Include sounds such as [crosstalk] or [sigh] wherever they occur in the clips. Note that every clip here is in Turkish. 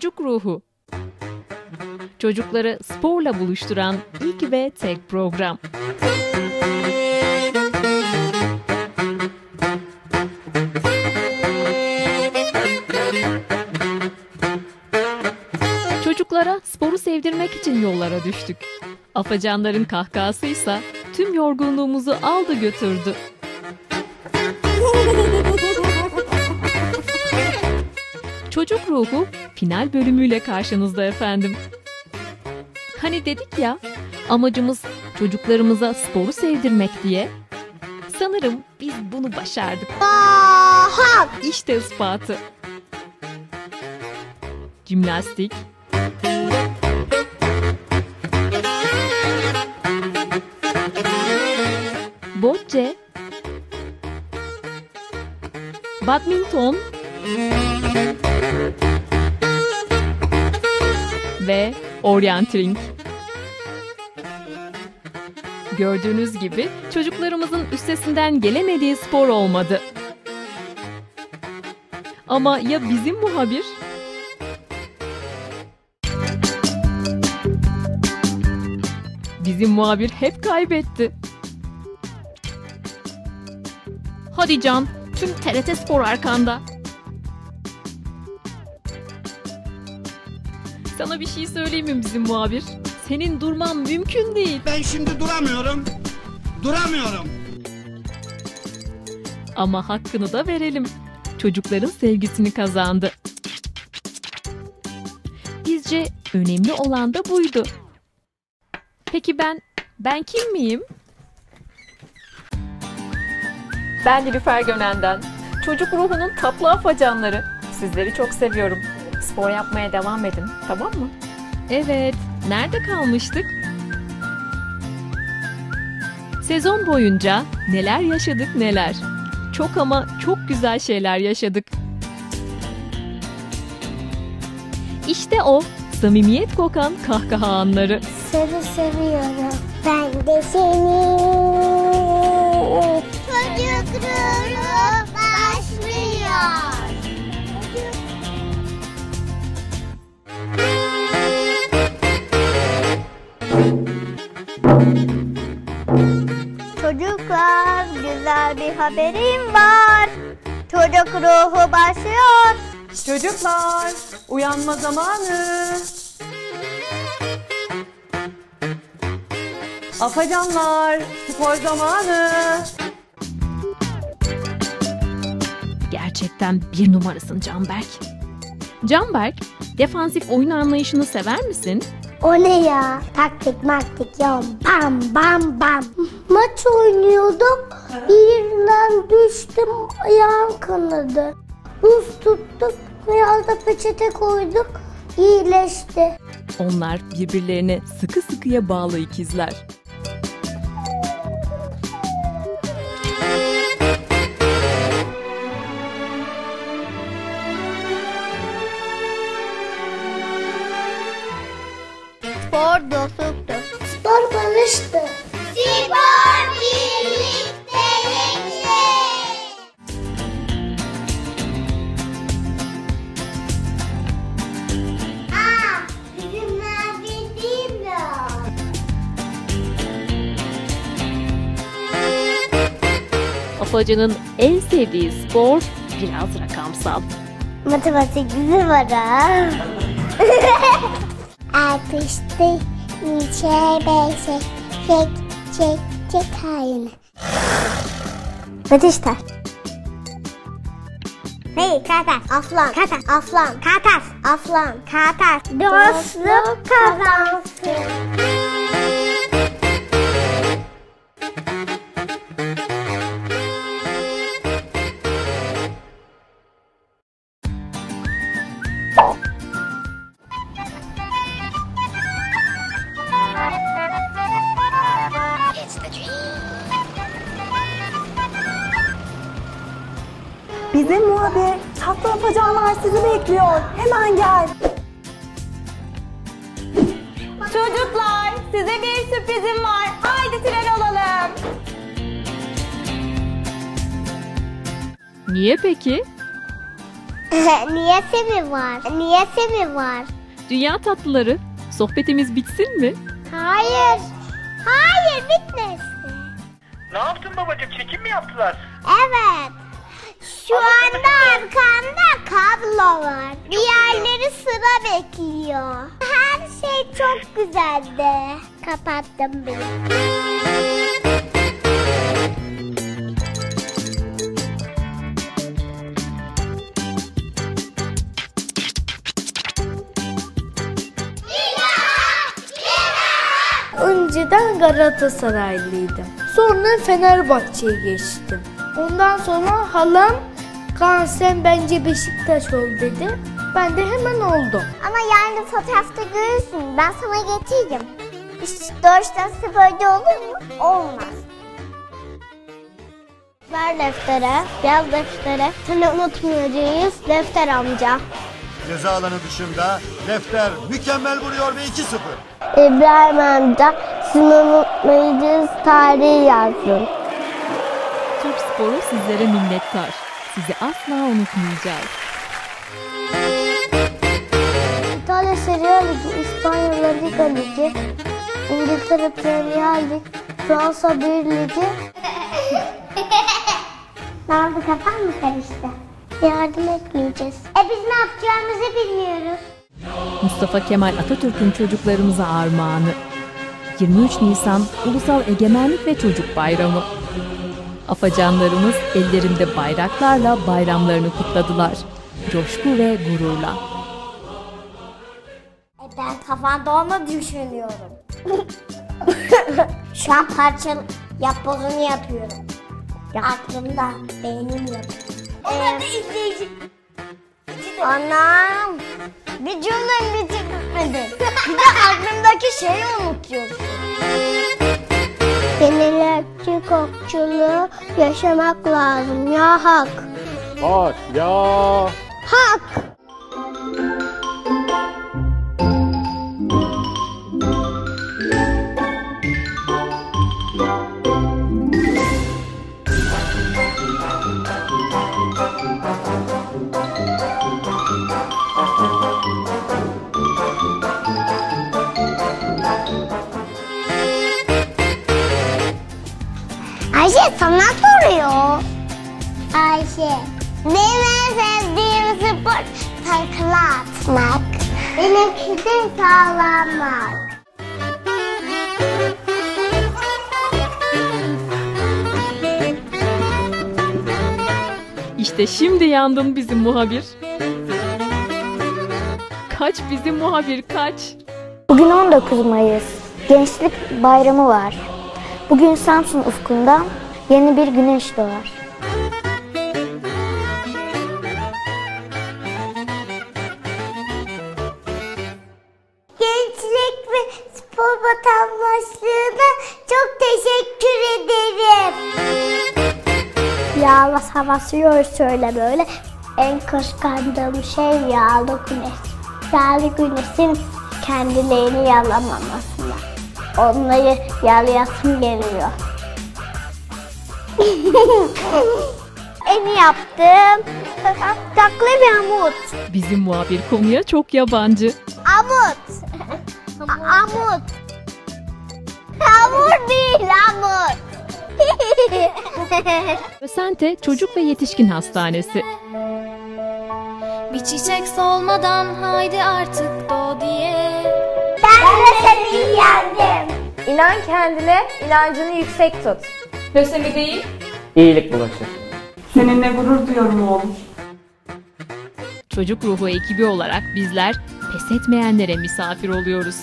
Çocuk ruhu. Çocukları sporla buluşturan ilk ve tek program. Çocuklara sporu sevdirmek için yollara düştük. Afacanların kahkahasıysa tüm yorgunluğumuzu aldı götürdü. Çocuk ruhu final bölümüyle karşınızda efendim. Hani dedik ya amacımız çocuklarımıza sporu sevdirmek diye. Sanırım biz bunu başardık. Aha! İşte ispatı. Jimnastik, bocce, badminton ve orientering. Gördüğünüz gibi çocuklarımızın üstesinden gelemediği spor olmadı. Ama ya bizim muhabir? Bizim muhabir hep kaybetti. Hadi Can, tüm TRT Spor arkanda. Sana bir şey söyleyeyim mi bizim muhabir? Senin durman mümkün değil. Ben şimdi duramıyorum. Duramıyorum. Ama hakkını da verelim. Çocukların sevgisini kazandı. Bizce önemli olan da buydu. Peki ben, ben kim miyim? Ben Nilüfer Gönen'den. Çocuk ruhunun tatlı afacanları. Sizleri çok seviyorum. Spor yapmaya devam edin, tamam mı? Evet, nerede kalmıştık? Sezon boyunca neler yaşadık neler. Çok ama çok güzel şeyler yaşadık. İşte o samimiyet kokan kahkaha anları. Seni seviyorum. Ben de seni. Çocuk ruhu başlıyor. Çocuklar güzel bir haberim var. Çocuk ruhu başlıyor. Çocuklar, uyanma zamanı. Afacanlar, spor zamanı. Gerçekten bir numarasın Canberk. Canberk, defansif oyun anlayışını sever misin? O ne ya? Taktik maktik ya. Bam bam bam. Maç oynuyorduk. Birinden düştüm. Ayağım kanadı. Buz tuttuk. Biraz peçete koyduk. İyileşti. Onlar birbirlerine sıkı sıkıya bağlı ikizler. Spor dostluktur. Spor barıştır. Spor birlikteliktir. Aa, bizim nerede değil mi? Afacanın en sevdiği spor biraz rakamsal. Matematik bizi var ha. [laughs] Alkıştı içe beşe çek çek çek haline. Batışta. Hey Katar, Aflan, Katar, Aflan, Katar, Aflan, Katar. Dostluk kazansın. Bizim muhabir, tatlı afacanlar sizi bekliyor. Hemen gel. Çocuklar, size bir sürprizim var. Haydi tren olalım. Niye peki? [laughs] Niyesi mi var? Niyesi mi var? Dünya tatlıları, sohbetimiz bitsin mi? Hayır. Hayır bitmesin. Ne yaptın babacığım? Çekim mi yaptılar? Evet. Şu anda arkamda kablo var. Diğerleri sıra bekliyor. Her şey çok güzeldi. Kapattım bile. Önceden Galatasaraylıydım. Sonra Fenerbahçe'ye geçtim. Ondan sonra halam Kaan sen bence Beşiktaş ol dedi. Ben de hemen oldum. Ama yarın fotoğrafta görürsün. Ben sana. İşte doğuştan sıfırda olur mu? Olmaz. Ver deftere. Yaz deftere. Seni unutmayacağız defter amca. Ceza alanı dışında Lefter mükemmel vuruyor ve 2-0. İbrahim amca seni unutmayacağız tarihi yazdım. Türk sporu sizlere minnettar. Sizi asla unutmayacağız. İtalya Serie Ligi, İspanya La Liga Ligi, İngiltere Premier Lig, Fransa 1 Ligi. [laughs] ne oldu kafan mı karıştı? Yardım etmeyeceğiz. E biz ne yapacağımızı bilmiyoruz. Mustafa Kemal Atatürk'ün çocuklarımıza armağanı. 23 Nisan Ulusal Egemenlik ve Çocuk Bayramı. Afacanlarımız ellerinde bayraklarla bayramlarını kutladılar. Coşku ve gururla. E ben kafanda onu düşünüyorum. Şu an parça yapbozunu yapıyorum. Aklımda, beynim yapıyor. Onlar da izleyici. Anam. Bir cümle bitirmedin. [laughs] Bir de aklımdaki şeyi unutuyorsun. Yenilikçi kokçuluğu yaşamak lazım ya hak. Hak ya. Ayşe sana soruyor. Ayşe. Benim en sevdiğim spor takla atmak. Benimki de sağlamak. İşte şimdi yandın bizim muhabir. Kaç bizim muhabir kaç. Bugün 19 Mayıs. Gençlik Bayramı var. Bugün Samsun ufkunda yeni bir güneş doğar. Gençlik ve spor vatandaşlığına çok teşekkür ederim. Yağlı havası şöyle böyle. En kıskandığım şey yağlı güneş. Yağlı güneşin kendilerini yalamamasına. Onları yalayasım geliyor. [laughs] en iyi yaptım. [laughs] Taklı bir amut. Bizim muhabir konuya çok yabancı. Amut. A- amut. Hamur değil amut. [laughs] Ösente Çocuk ve Yetişkin Hastanesi. Bir çiçek solmadan haydi artık doğ diye ben de seni yendim. İnan kendine, inancını yüksek tut. İyilik bulaşır. Çocuk Ruhu ekibi olarak bizler pes etmeyenlere misafir oluyoruz.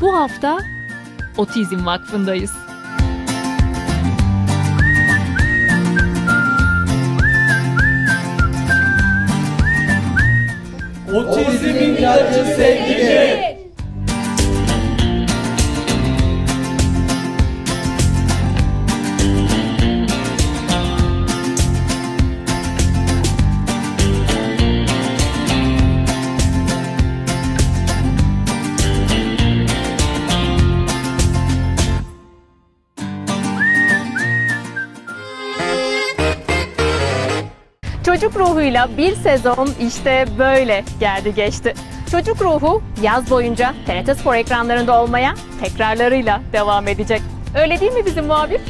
Bu hafta Otizm Vakfı'ndayız. Otizmin ilacı sevgi. Çocuk ruhuyla bir sezon işte böyle geldi geçti. Çocuk ruhu yaz boyunca TRT Spor ekranlarında olmaya tekrarlarıyla devam edecek. Öyle değil mi bizim muhabir?